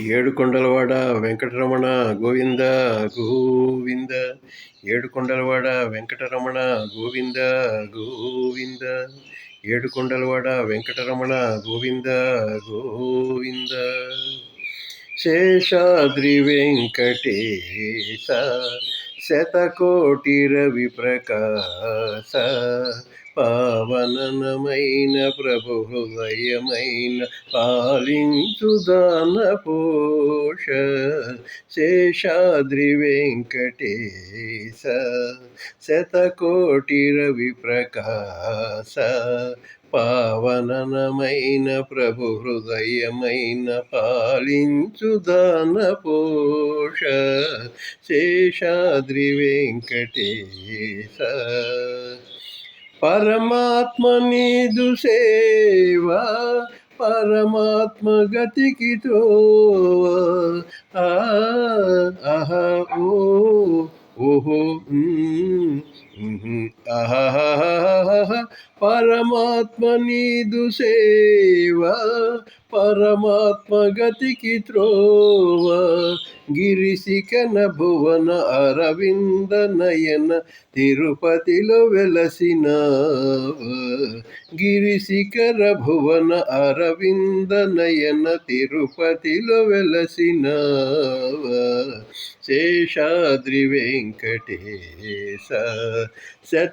ఏడుకొండలవాడ వెంకటరమణ గోవింద గోవింద. ఏడుకొండలవాడ వెంకటరమణ గోవింద గోవింద. ఏడుకొండలవాడ వెంకటరమణ గోవింద గోవింద. శేషాద్రి వెంకటేశ శతకోటి రవి ప్రకాశ పావనమైన ప్రభు హృదయమైన పాలించుదాన పోష శేషాద్రి వెంకటేశ శతకోటి రవి ప్రకాశ పావనమైన ప్రభు హృదయమైన పాలించుదాన పోష శేషాద్రి వెంకటేశ పరమాత్మ నీదు సేవా పరమాత్మ గతికి ఆహ ఓ ఓహో పరమాత్మ నీదు సేవ పరమాత్మ గతికి త్రోవ. గిరిశిఖన భువన అరవింద నయన తిరుపతిలో వెలసిన గిరిశిఖర భువన అరవింద నయన తిరుపతిలో వెలసిన శేషాద్రి వెంకటేశ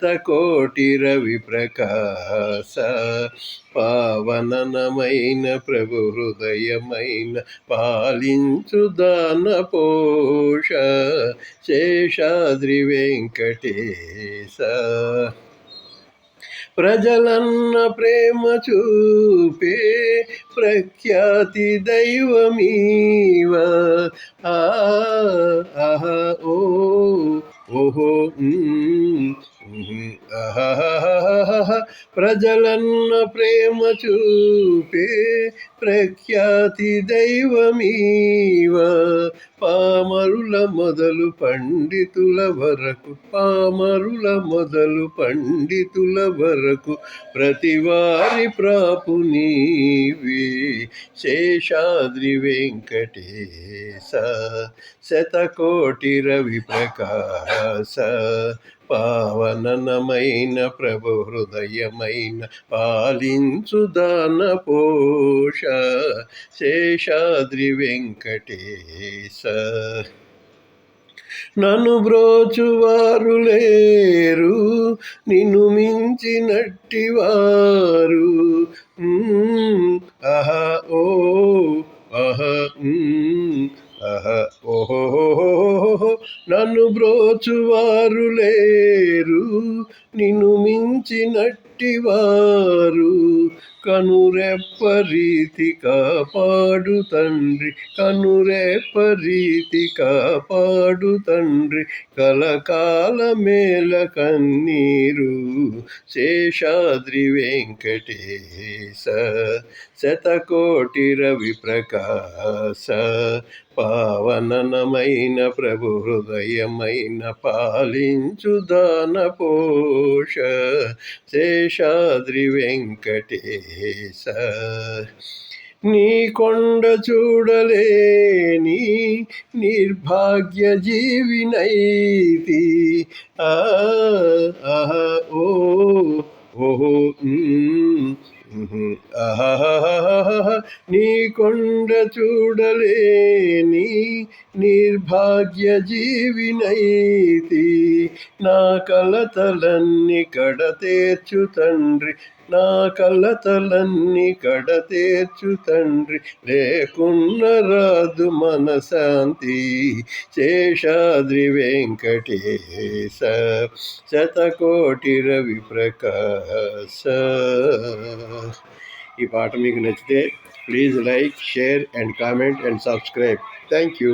శతకోటి రవి ప్రకాశ పావననమైన ప్రభు హృదయమైన పాలించు దాన పోష శేషాద్రి వెంకటేశ. ప్రజలన్న ప్రేమ చూపే ప్రఖ్యాతి దైవమీవ. ఆహ ఓ ఓహో ప్రజలన్న ప్రేమ చూపే ప్రఖ్యాతి దైవమీవ. పామరుల మొదలు పండితుల వరకు పామరుల మొదలు పండితుల వరకు ప్రతివారి ప్రాపు నీవి. శేషాద్రి వెంకటేశ శతకోటి రవి ప్రకాశ పావననమైన ప్రభు హృదయమైన పాలించు దాన పోష శేషాద్రి వెంకటేశ. నన్ను బ్రోచువారు లేరు నిన్ను మించినట్టివారు. అహ ఓ అహ అహ ఓహో నన్ను బ్రోచువారు నిన్ను మించినట్టివారు కనురెప్పరీతి కాపాడు తండ్రి కనురెప్పరీతి కాపాడు తండ్రి. కలకాల మేల కన్నీరు శేషాద్రి వెంకటేశ శతకోటి రవి ప్రకాశ పావనమైన ప్రభు హృదయమైన పాలించుదాన పోష శేషాద్రి వెంకటేశ. నీ కొండ చూడలేని నిర్భాగ్య జీవినైతి ఆ ఓ ఓహో నీ కొండ చూడలేని నిర్భాగ్య జీవినైతి. నా కలతలన్నీ కడతేర్చు తండ్రి నా కలతలన్నీ కడతేర్చు తండ్రి లేకున్న రాదు మనశాంతి. శేషాద్రి వెంకటేశ శతకోటి రవి ప్రకాశ ఈ పాట మీకు నచ్చితే please like share and comment and subscribe. Thank you.